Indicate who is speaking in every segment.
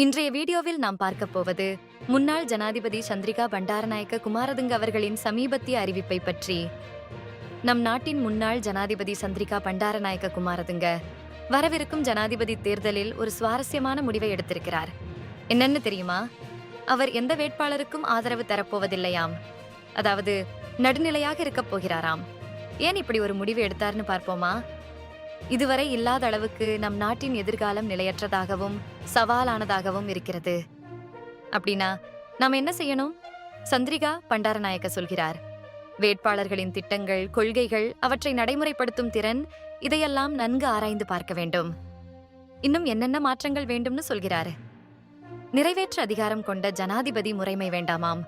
Speaker 1: இன்றைய வீடியோவில் நாம் பார்க்க போவது முன்னாள் ஜனாதிபதி சந்திரிகா பண்டாரநாயக்க குமாரதுங்க அவர்களின் சமீபத்திய அறிவிப்பை பற்றி. நம் நாட்டின் முன்னாள் ஜனாதிபதி சந்திரிகா பண்டாரநாயக்க குமாரதுங்க வரவிருக்கும் ஜனாதிபதி தேர்தலில் ஒரு சுவாரஸ்யமான முடிவை எடுத்திருக்கிறார். என்னன்னு தெரியுமா? அவர் எந்த வேட்பாளருக்கும் ஆதரவு தரப்போவதில்லையாம். அதாவது நடுநிலையாக இருக்கப் போகிறாராம். ஏன் இப்படி ஒரு முடிவு எடுத்தார்னு பார்ப்போமா? இதுவரை இல்லாத அளவுக்கு நம் நாட்டின் எதிர்காலம் நிலையற்றதாகவும் சவாலானதாகவும் இருக்கிறது. அப்படின்னா நாம் என்ன செய்யணும்? சந்திரிகா பண்டாரநாயக்க சொல்கிறார். வேட்பாளர்களின் திட்டங்கள் கொள்கைகள் அவற்றை நடைமுறைப்படுத்தும் திறன் இதையெல்லாம் நன்கு ஆராய்ந்து பார்க்க வேண்டும். இன்னும் என்னென்ன மாற்றங்கள் வேண்டும்னு சொல்கிறார்? நிறைவேற்ற அதிகாரம் கொண்ட ஜனாதிபதி முறைமை வேண்டாமாம்.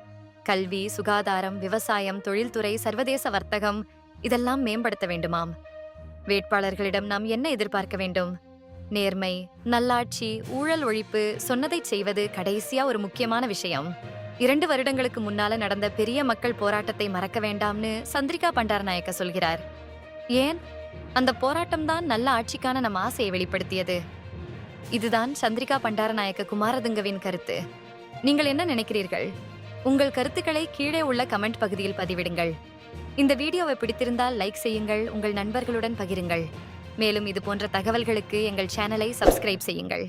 Speaker 1: கல்வி சுகாதாரம் விவசாயம் தொழில்துறை சர்வதேச வர்த்தகம் இதெல்லாம் மேம்படுத்த வேண்டுமாம். வேட்பாளர்களிடம் நாம் என்ன எதிர்பார்க்க வேண்டும்? நேர்மை நல்லாட்சி ஊழல் ஒழிப்பு சொன்னதை செய்வது கடைசியா ஒரு முக்கியமான விஷயம். இரண்டு வருடங்களுக்கு முன்னால நடந்த பெரிய மக்கள் போராட்டத்தை மறக்க வேண்டாம்னு சந்திரிகா பண்டாரநாயக்க சொல்கிறார். ஏன்? அந்த போராட்டம் தான் நல்ல ஆட்சிக்கான நம் ஆசையை வெளிப்படுத்தியது. இதுதான் சந்திரிகா பண்டாரநாயக்க குமாரதுங்கவின் கருத்து. நீங்கள் என்ன நினைக்கிறீர்கள்? உங்கள் கருத்துக்களை கீழே உள்ள கமெண்ட் பகுதியில் பதிவிடுங்கள். இந்த வீடியோவை பிடித்திருந்தால் லைக் செய்யுங்கள் உங்கள் நண்பர்களுடன் பகிருங்கள். மேலும் இது போன்ற தகவல்களுக்கு எங்கள் சேனலை சப்ஸ்கிரைப் செய்யுங்கள்.